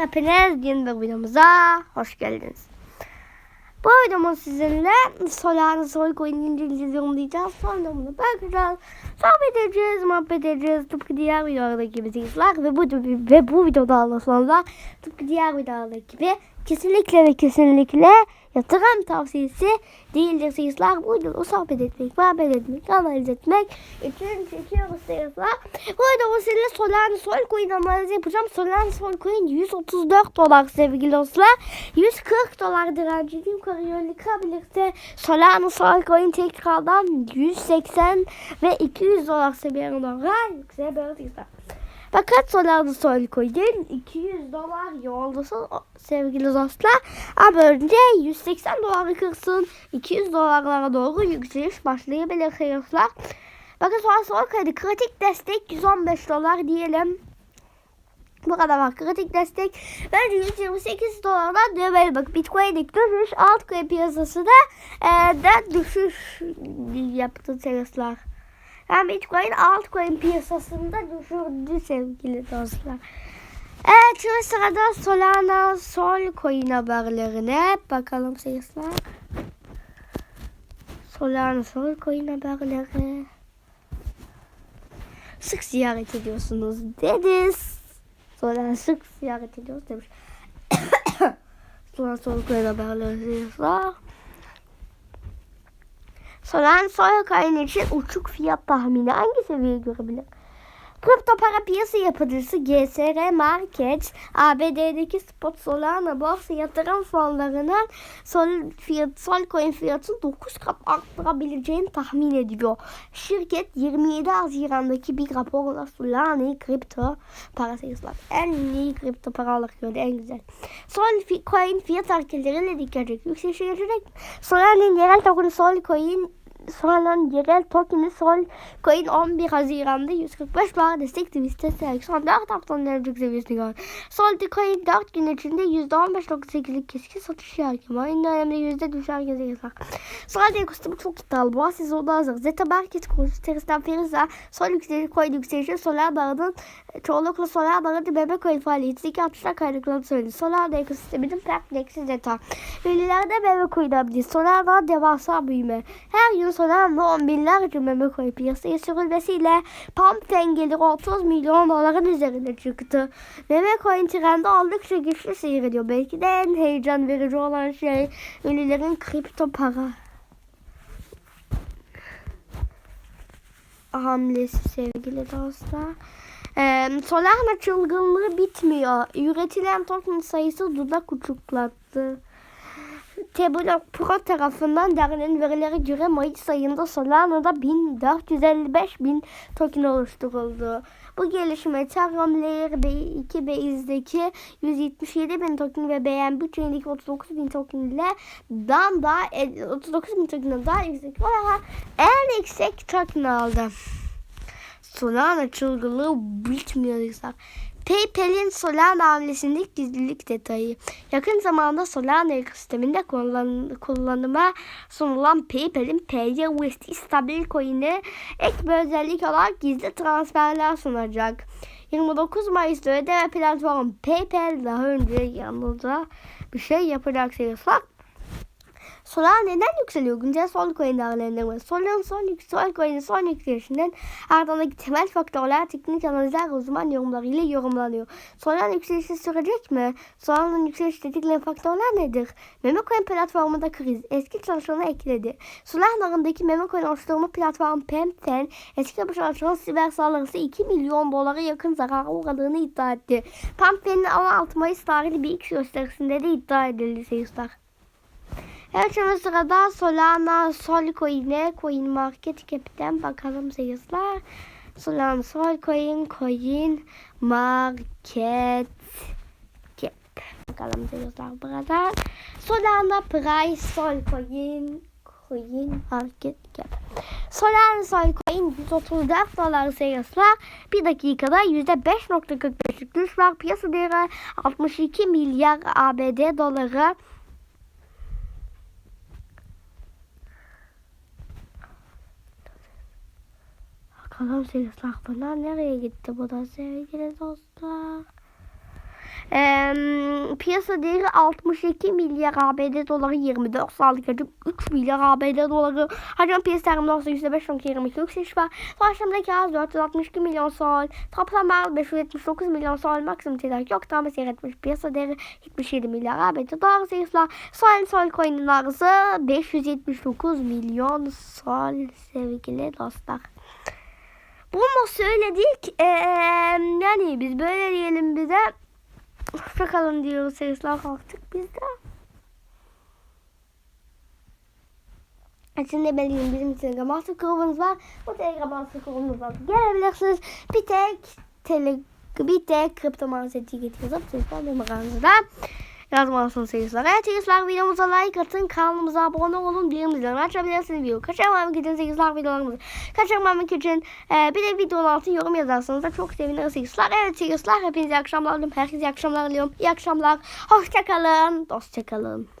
hepiniz yeni bir videomuza hoş geldiniz. Bu videomuz sizinle Solana Sol Coin inceleyeceğiz, yorumlayacağız. Sonra bunu bakacağız. Sohbet edeceğiz, muhabbet edeceğiz. Tıpkı diğer videolardaki gibi sizler ve bu, ve bu videoda sonra tıpkı diğer videolardaki gibi kesinlikle ve kesinlikle yatırım tavsiyesi değildir sizler. Bu videoda sohbet etmek, muhabbet etmek, analiz etmek için çekiyoruz sizler. Bu videoda sizinle Solana Sol Coin analizi yapacağım. Solana Sol Coin 134 dolar sevgili dostlar. 140 dolar direnci yukarı yönlü kırabilirse Solana Sol Coin tekrardan 180 ve 200 dolar seviyene doğru yükselebilir. Fakat Solana Sol Coin 200 dolar yoldusun sevgili dostlar. Ama önce 180 doları kırsın. 200 dolarlara doğru yükseliş başlayabilir dostlar. Bakın sonra Sol Coin'de kritik destek 115 dolar diyelim. Bu kadar bak kritik destek. Bence 128 dolardan dönelim. Bak Bitcoin'deki düşüş altcoin piyasası da e, da düşüş yaptı Tesla. Yani Bitcoin altcoin piyasasında düşürdü sevgili dostlar. Evet şimdi sırada Solana Sol coin haberlerine bakalım Tesla. Solana Sol coin haberleri. Sık ziyaret ediyorsunuz dediniz. Sonra sık ziyaret ediyoruz demiş. Sonra soğuk coin haberleri var. Solan soya kayın için uçuk fiyat tahmini hangi seviyeye görebilir? Kripto para piyasa yapıcısı GSR Markets, ABD'deki spot Solana borsa yatırım fonlarının sol, fiyat, sol coin fiyatını 9 kat arttırabileceğini tahmin ediyor. Şirket 27 Haziran'daki bir raporla Solana'yı kripto para sayısılar. En iyi kripto para olarak gördü, en güzel. Sol coin fiyat hareketleriyle dikkat çekiyor. Yükselişe geçecek. Solana'nın yerel tokenu Sol Solana'nın yerel tokeni Sol Coin 11 Haziran'da 145 dolar destek seviyesi son 4 haftanın en seviyesini gördü. Sol Coin 4 gün içinde %15.8'lik keskin satış hakim. Aynı dönemde yüzde düşer gezegeler. Sol ekosistemi çok iddialı. Bu siz o da hazır. Zeta Market kuruluşu Teristen Feriza Sol yükselişi Coin yükselişi Solar Bağı'nın çoğunlukla Solar Bağı'nın bebe coin faaliyeti iki atışlar kaynaklanıp söyledi. Solar ekosisteminin Perplex'i Zeta. Verilerde bebe coin abdi. Solar devasa büyüme. Her yıl Solar'la on binlerce meme coin piyasaya sürülmesiyle pump geliri 30 milyon doların üzerine çıktı. Meme coin trendi oldukça güçlü seyrediyor. Belki de en heyecan verici olan şey ünlülerin kripto para hamlesi sevgili dostlar. Ee, Solana çılgınlığı bitmiyor. Üretilen token sayısı dudak uçuklattı. Tableau Pro tarafından derlenen verilere göre Mayıs ayında Solana'da 1455 bin token oluşturuldu. Bu gelişme Ethereum Layer 2 base'deki 177 bin token ve BNB Chain'deki 39 bin token ile dan da 39 bin token daha yüksek olarak en yüksek token aldı. Solana çılgınlığı bitmiyor. PayPal'in Solana hamlesindeki gizlilik detayı. Yakın zamanda Solana ekosisteminde kullan kullanıma sunulan PayPal'in PayUSD stabil coin'e ek bir özellik olarak gizli transferler sunacak. 29 Mayıs'ta ödeme platformu PayPal daha önce yanında bir şey yapacak sayılsak Solana neden yükseliyor? Güncel sol coin değerlendirme. Sol'un son, sol coin'in son yükselişinden ardındaki temel faktörler teknik analizler uzman yorumlarıyla yorumlanıyor. Solana yükselişi sürecek mi? Solana'nın yükseliş tetikleyen faktörler nedir? Meme coin platformunda kriz. Eski çalışanı ekledi. Solana'ndaki meme coin oluşturma platformu Pemten eski çalışan siber saldırısı 2 milyon dolara yakın zarara uğradığını iddia etti. Pemten'in 16 Mayıs tarihli bir X gösterisinde de iddia edildi seyirciler. Şimdi sırada Solana Sol Coin'e Coin Market Cap'ten bakalım seyirciler. Solana Sol Coin Market Cap. Bakalım seyirciler burada. Solana Price Sol Coin Market Cap. Solana Sol Coin 134 dolar seyirciler. Bir dakikada %5.45'lik düş var. Piyasa değeri 62 milyar ABD doları. Bakalım seyirciler bunlar nereye gitti bu da sevgili dostlar. Ee, piyasa değeri 62 milyar ABD doları 24 saatlik hacim 3 milyar ABD doları. Hacim piyasa terminal olsa %5.22 yükseliş var. Toplamdaki az 462 milyon sol. Toplam 579 milyon sol. Maksimum tedarik yok. Tam seyretmiş piyasa değeri 77 milyar ABD doları sayısıyla. Sol sol coin'in arası 579 milyon sol sevgili dostlar. Bunu söyledik. Ee, yani biz böyle diyelim bize. Hoşçakalın diyoruz seyirciler kalktık biz de. Şimdi benim bizim Telegram master grubumuz var. Bu Telegram master grubumuza gelebilirsiniz. Bir tek tele, bir tek kripto manseti getiriyoruz. Telefon numaranızda yazmalısınız seyirciler. Evet seyirciler videomuza like atın. Kanalımıza abone olun. Bildirimleri açabilirsiniz. Video kaçırmamak için seyirciler videolarımızı kaçırmamak için e, bir de videonun altına yorum yazarsanız da çok seviniriz seyirciler. Evet seyirciler hepinize iyi akşamlar diliyorum. Herkese iyi akşamlar diliyorum. İyi akşamlar. Hoşçakalın. Dostçakalın.